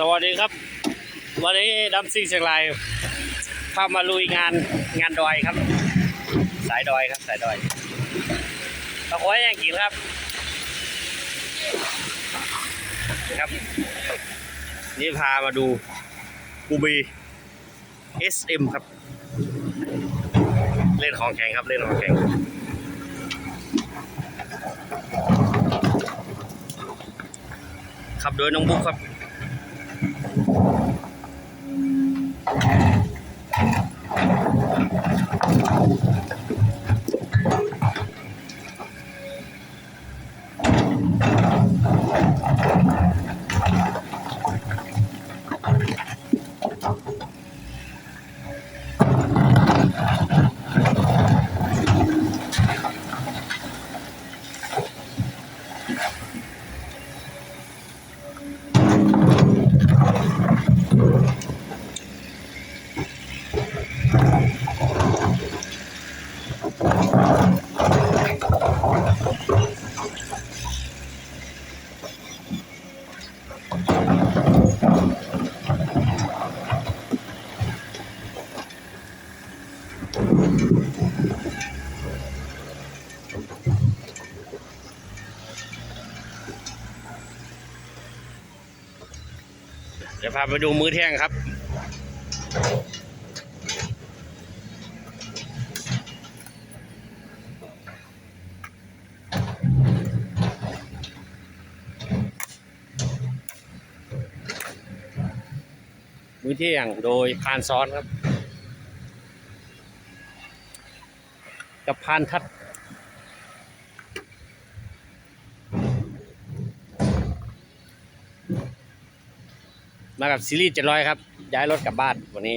สวัสดีครับ วันนี้ดัมซิ่งเชียงรายพามาลุยงานงานดอยครับ สายดอยครับ สายดอยตะโขยยังกินครับ ครับ นี่พามาดูกูบี SM ครับ เล่นของแข็งครับเล่นของแข็งขับโดยน้องบุ๊กครับ เดี๋ยวพาไปดูมื้อเที่ยงครับ มื้อเที่ยงโดยพานซ้อนครับ กับพานทัด มากับซีรีส์เจ็ดร้อยครับ ย้ายรถกลับบ้านวันนี้